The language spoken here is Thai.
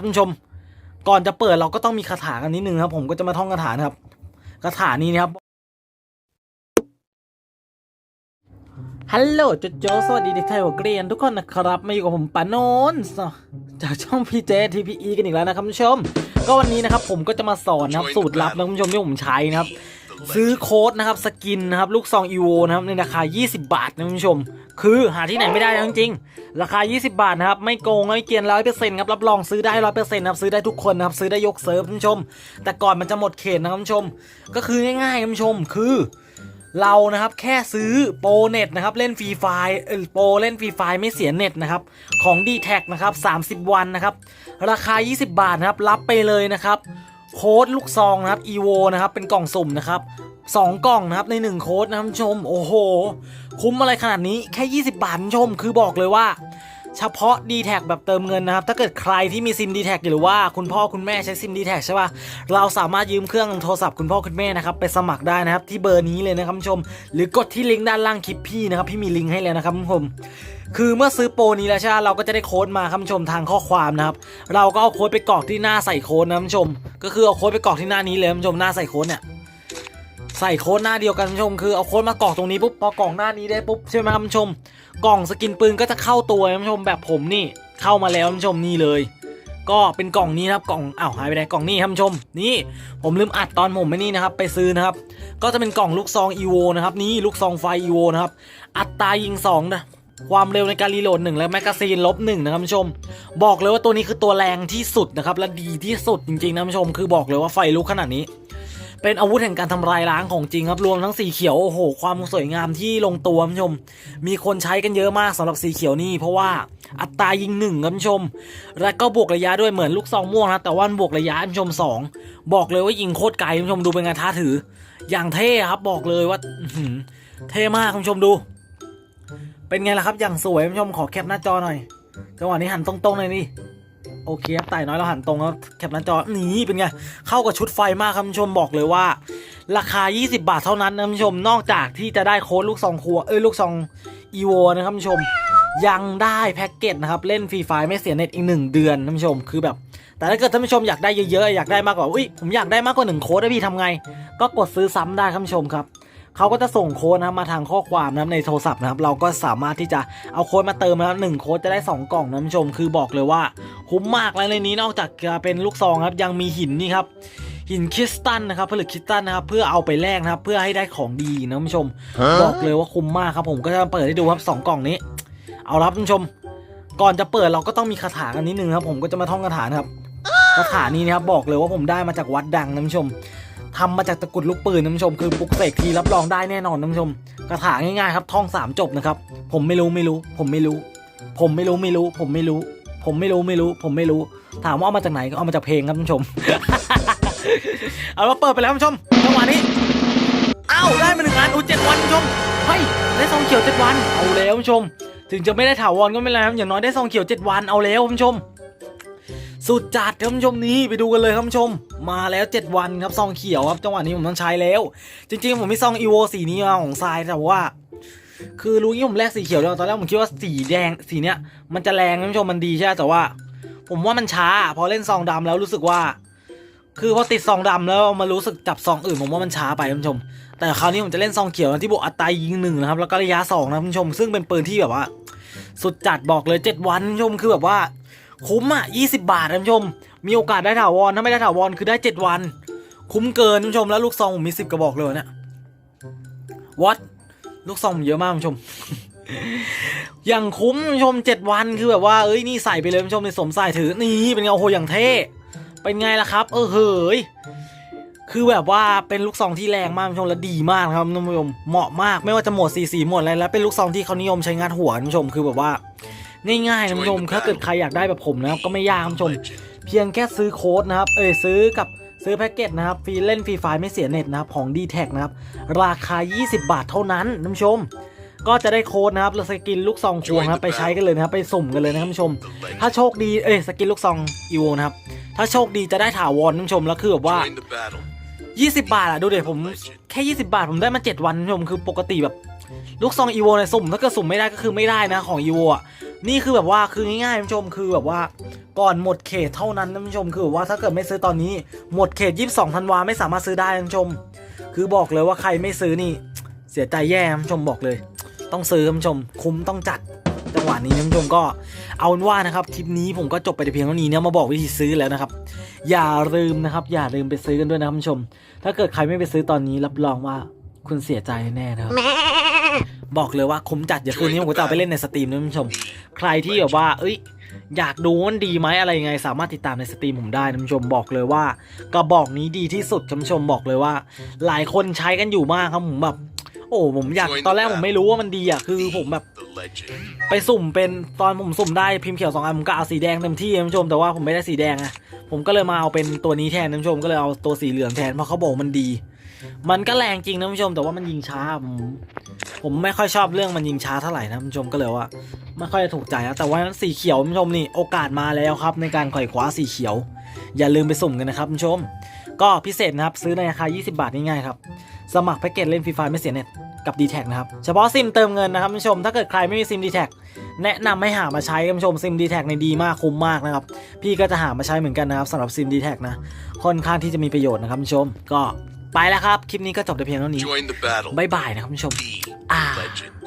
ครับท่านผู้ชม ก่อนจะเปิดเราก็ต้องมีคาถากันนิดนึงครับ ผมก็จะมาท่องคาถานะครับคาถานี้นะครับฮัลโหลโจโจสวัสดีเด็กไทยหัวเกรียนทุกคนนะครับมาอยู่กับผมปานนท์จากช่องพีเจทีพีอีกันอีกแล้วนะครับท่านผู้ชม ก็วันนี้นะครับผมก็จะมาสอนนะครับสูตรลับนะคุณผู้ชมที่ผมใช้นะครับ ซื้อโค้ดนะครับสกินนะครับลูกซองอีโวนะครับในราคา 20 บาทนะคุณผู้ชม คือหาที่ไหนไม่ได้นะจริงๆราคา 20 บาทนะครับไม่โกงไม่เกินร้อยเปอร์เซ็นต์ครับรับรองซื้อได้ร้อยเปอร์เซ็นต์ครับซื้อได้ทุกคนนะครับซื้อได้ยกเซิร์ฟคุณผู้ชม แต่ก่อนมันจะหมดเขตนะครับคุณผู้ชม ก็คือง่ายๆคุณผู้ชมคือเรานะครับแค่ซื้อโปรเน็ตนะครับเล่นฟรีไฟล์โปรเล่นฟรีไฟล์ไม่เสียเน็ตนะครับของ d t แทนะครับ30 วันนะครับราคา 20 บาทนะครับรับไปเลยนะครับ โค้ดลูกซองนะครับ evo นะครับเป็นกล่องสุ่มนะครับสองกล่องนะครับในหนึ่งโค้ดนะครับชม โอ้โห คุ้มอะไรขนาดนี้แค่ 20 บาทชม คือบอกเลยว่า เฉพาะ d t แทแบบเติมเงินนะครับ ถ้าเกิดใครที่มีซิม d t แทหรือว่าคุณพ่อคุณแม่ใช้ซิม d t แทใช่ป่ะ เราสามารถยืมเครื่องโทรศัพท์คุณพ่อคุณแม่นะครับไปสมัครได้นะครับที่เบอร์นี้เลยนะครับชม หรือกดที่ลิงก์ด้านล่างคลิปพี่นะครับพี่มีลิงก์ให้แล้วนะครับคุณผู้ชม คือเมื่อซื้อโปรนี้แล้วใช่ไหมเราก็จะได้โค้ดมาคุณผู้ชมทางข้อความนะครับ เราก็เอาโค้ดไปกรอกที่หน้าใส่โค้ดนะคุณผู้ชม ก็คือเอาโค้ดไปกรอกที่หน้านี้เลยคุณผู้ชมหน้าใส่โค้ดเนี่ยใส่โค้ดหน้าเดียวกันคุณผู้ชมคือเอาโค้ดมากรอกตรงนี้ปุ๊บพอกรอกหน้านี้ได้ปุ๊บใช่ไหมคุณผู้ชม กล่องสกินปืนก็จะเข้าตัวคุณผู้ชมแบบผมนี่เข้ามาแล้วคุณผู้ชมนี่เลย ก็เป็นกล่องนี้ครับกล่องอ้าวหายไปไหนกล่องนี้คุณผู้ชม นี่ผมลืมอัดตอนผมไม่นี่นะครับ ไปซื้อนะครับ ก็จะเป็นกล่องลูกซองอีโวนะครับนี่ลูกซองไฟอีโวนะครับอัตรายิงสองนะ ความเร็วในการรีโหลดหนึ่งและแมกกาซีนลบหนึ่งนะครับผู้ชม บอกเลยว่าตัวนี้คือตัวแรงที่สุดนะครับและดีที่สุดจริงๆนะผู้ชม คือบอกเลยว่าไฟลุกขนาดนี้ เป็นอาวุธแห่งการทำลายล้างของจริงครับรวมทั้งสีเขียวโอ้โหความสวยงามที่ลงตัวคุณผู้ชม มีคนใช้กันเยอะมากสำหรับสีเขียวนี่เพราะว่าอัตรายิงหนึ่งคุณผู้ชม และก็บวกระยะด้วยเหมือนลูกซองม่วงนะแต่ว่าบวกระยะคุณผู้ชมสองบอกเลยว่ายิงโคตรไกลคุณผู้ชมดูเป็นไงท่าถือ อย่างเท่ครับบอกเลยว่าเท่มากคุณผู้ชมดู เป็นไงล่ะครับ อย่างสวยผู้ชมขอแคปหน้าจอหน่อย จังหวะนี้หันตรงๆเลยนี่ โอเคครับไต่น้อยเราหันตรงแล้วแคปหน้าจอ นี่เป็นไง เข้ากับชุดไฟมากครับคุณผู้ชมบอกเลยว่า ราคา 20 บาทเท่านั้นนะคุณผู้ชม นอกจากที่จะได้โค้ดลูกซองครัว เอ้ยลูกซองอีโวนะครับคุณผู้ชม ยังได้แพ็กเกจนะครับเล่นฟรีไฟไม่เสียเน็ตอีกหนึ่งเดือนนะคุณผู้ชม คือแบบแต่ถ้าเกิดท่านผู้ชมอยากได้เยอะๆ อยากได้มากกว่า อุ้ยผมอยากได้มากกว่าหนึ่งโค้ดนะพี่ทำไง ก็กดซื้อซ้ำได้ครับคุณผู้ชมครับ เขาก็จะส่งโค้ดนะครับมาทางข้อความนะครับในโทรศัพท์นะครับ เราก็สามารถที่จะเอาโค้ดมาเติมนะครับหนึ่งโค้ดจะได้ 2 กล่องนะคุณผู้ชมคือบอกเลยว่าคุ้มมากแล้วในนี้นอกจากจะเป็นลูกซองครับยังมีหินนี่ครับหินคริสตัลนะครับผลึกคริสตัลนะครับเพื่อเอาไปแลกนะครับเพื่อให้ได้ของดีนะคุณผู้ชม บอกเลยว่าคุ้มมากครับผมก็จะมาเปิดให้ดูครับสองกล่องนี้ เอาละครับคุณผู้ชม ก่อนจะเปิดเราก็ต้องมีคาถากันนิดนึงครับผมก็จะมาท่องคาถานะครับคาถานี้นะครับบอกเลยว่าผมได้มาจากวัดดังนะคุณผู้ชม ทำมาจากตะกรุดลูกปืนนะคุณผู้ชมคือปลุกเสกทีรับรองได้แน่นอนนะคุณผู้ชมคาถาง่ายๆครับท่องสามจบนะครับ ผมไม่รู้ไม่รู้ ผมไม่รู้ ผมไม่รู้ไม่รู้ ผมไม่รู้ ผมไม่รู้ไม่รู้ ผมไม่รู้ ถามว่าเอามาจากไหนก็เอามาจากเพลงครับคุณผู้ชม เอาละเปิดไปแล้วคุณผู้ชมจังหวะนี้อ้าวได้มาหนึ่งอันอู้เจ็ดวันคุณผู้ชมเฮ้ยได้ซองเขียวเจ็ดวันเอาแล้วคุณผู้ชม ถึงจะไม่ได้ถาวรก็ไม่เป็นไรครับอย่างน้อยได้ซองเขียวเจ็ดวันเอาแล้วคุณผู้ชม สุดจัดครับคุณผู้ชมนี้ไปดูกันเลยครับคุณผู้ชม มาแล้ว 7 วันครับซองเขียวครับจังหวะนี้ผมต้องใช้แล้ว จริง ๆ ผมมีซองอีโวสีนี้มาของทรายแต่ว่า คือรู้งี้ผมแลกสีเขียวแล้วตอนแรกผมคิดว่าสีแดงสีเนี้ยมันจะแรงคุณผู้ชมมันดีใช่แต่ว่า ผมว่ามันช้า พอเล่นซองดำแล้วรู้สึกว่า คือพอติดซองดำแล้วมารู้สึกจับซองอื่นผมว่ามันช้าไปคุณผู้ชม แต่คราวนี้ผมจะเล่นซองเขียวที่บวกอัตรายิงหนึ่งนะครับแล้วก็ระยะสองนะคุณผู้ชมซึ่งเป็นปืนที่แบบว่าสุดจัดบอกเลย 7 วันคุณผู้ชมคือแบบว่า คุ้มอะ20 บาทนะคุณผู้ชม มีโอกาสได้ถาวรถ้าไม่ได้ถาวรคือได้ 7 วัน คุ้มเกินคุณผู้ชมแล้วลูกซองผมมี 10 กระบอกเลยเนี่ยวัดลูกซองผมเยอะมากคุณผู้ชมอย่างคุ้มคุณผู้ชม 7 วันคือแบบว่าเอ้ยนี่ใส่ไปเลยคุณผู้ชมในสมใส่ถือนี่เป็นไงโอ้โหอย่างเท่เป็นไงล่ะครับ เออเฮ้ยคือแบบว่าเป็นลูกซองที่แรงมากคุณผู้ชมและดีมากครับท่านผู้ชมเหมาะมากไม่ว่าจะหมดสีสีหมดอะไรแล้วเป็นลูกซองที่เขานิยมใช้งานหัวคุณผู้ชมคือแบบว่า ง่ายๆนะคุณผู้ชมถ้าเกิดใครอยากได้แบบผมนะครับก็ไม่ยากคุณผู้ชม เพียงแค่ซื้อโค้ดนะครับเอ้ยซื้อกับซื้อแพ็กเกจนะครับฟรีเล่นฟรีไฟล์ไม่เสียเน็ตนะครับของ d t แทนะครับราคา 20 บาทเท่านั้นท่านผู้ชม ก็จะได้โค้ดนะครับแล้วสกินลูกซองควงนะครับไปใช้กันเลยนะครับไปสุ่มกันเลยนะครับท่านผู้ชม ถ้าโชคดีเอ้ยสกินลูกซองอีโวนะครับถ้าโชคดีจะได้ถาวรท่านผู้ชมแล้วคือแบบว่า Join the battle. 20 บาทอะดูเดี๋ยวผมแค่ 20 บาทผมได้มา 7 วันคุณผู้ชมคือปกติแบบ ลูกซองอีโวในยสุ่ม ถ้าเกิดสุ่มไม่ได้ก็คือไม่ได้นะของอีโวอะ นี่คือแบบว่าคือง่ายๆท่านผู้ชมคือแบบว่าก่อนหมดเขตเท่านั้นท่านผู้ชมคือแบบว่าถ้าเกิดไม่ซื้อตอนนี้หมดเขต 22ธันวาไม่สามารถซื้อได้ท่านผู้ชม คือบอกเลยว่าใครไม่ซื้อนี่เสียใจแย่ท่านผู้ชมบอกเลย ต้องซื้อท่านผู้ชม คุ้มต้องจัดจังหวะนี้ท่านผู้ชมก็เอาเป็นว่านะครับคลิปนี้ผมก็จบไปแต่เพียงเท่านี้เนี่ยมาบอกวิธีซื้อแล้วนะครับ อย่าลืมนะครับ อย่าลืมไปซื้อกันด้วยนะครับท่านผู้ชม ถ้าเกิดใครไม่ไปซื้อตอนนี้รับรองว่าคุณเสียใจแน่ๆนะครับ บอกเลยว่าคุ้มจัดเดี๋ยวคืนนี้ผมก็จะเอาไปเล่นในสตรีมนะท่านผู้ชม ใครที่แบบว่า เอ้ย อยากดูว่ามันดีไหมอะไรยังไง สามารถติดตามในสตรีมผมได้นะท่านผู้ชมบอกเลยว่ากระบอกนี้ดีที่สุดท่านผู้ชมบอกเลยว่า หลายคนใช้กันอยู่มากครับผมแบบโอ้ผมอยากตอนแรกผมไม่รู้ว่ามันดีอะคือผมแบบ The legend. ไปสุ่มเป็นตอนผมสุ่มได้พิมพ์เขียวสองอันผมก็เอาสีแดงเต็มที่ท่านผู้ชมแต่ว่าผมไม่ได้สีแดงอะ ผมก็เลยมาเอาเป็นตัวนี้แทนท่านผู้ชมก็เลยเอาตัวสีเหลืองแทนเพราะเขาบอกมันดี มันก็แรงจริงนะท่านผู้ชมแต่ว่ามันยิงช้าผมผมไม่ค่อยชอบเรื่องมันยิงช้าเท่าไหร่นะท่านผู้ชมก็เลยว่าไม่ค่อยถูกใจนะแต่ว่าสีเขียวท่านผู้ชมนี่โอกาสมาแล้วครับ ในการไขว่คว้าสีเขียว อย่าลืมไปสุ่มกันนะครับท่านผู้ชม ก็พิเศษนะครับซื้อในราคา 20 บาทง่ายๆครับสมัครแพ็กเกจเล่นฟรีไฟไม่เสียเน็ต กับ d t แทนะครับ เฉพาะซิมเติมเงินนะครับท่านผู้ชม ถ้าเกิดใครไม่มีซิม d t แทแนะนำให้หามาใช้คุณผู้ชมซิม d t แทในดีมากคุ้มมากนะครับ พี่ก็จะหามาใช้เหมือนกันนะครับสำหรับซิม d t แทนะ ค่อนข้างที่จะมีประโยชน์นะครับคุณผู้ชม ก็ไปแล้วครับ คลิปนี้ก็จบแต่เพียงเท่านี้ Join the battle. บ๊ายบายนะครับคุณผู้ชม Be Ah. legend.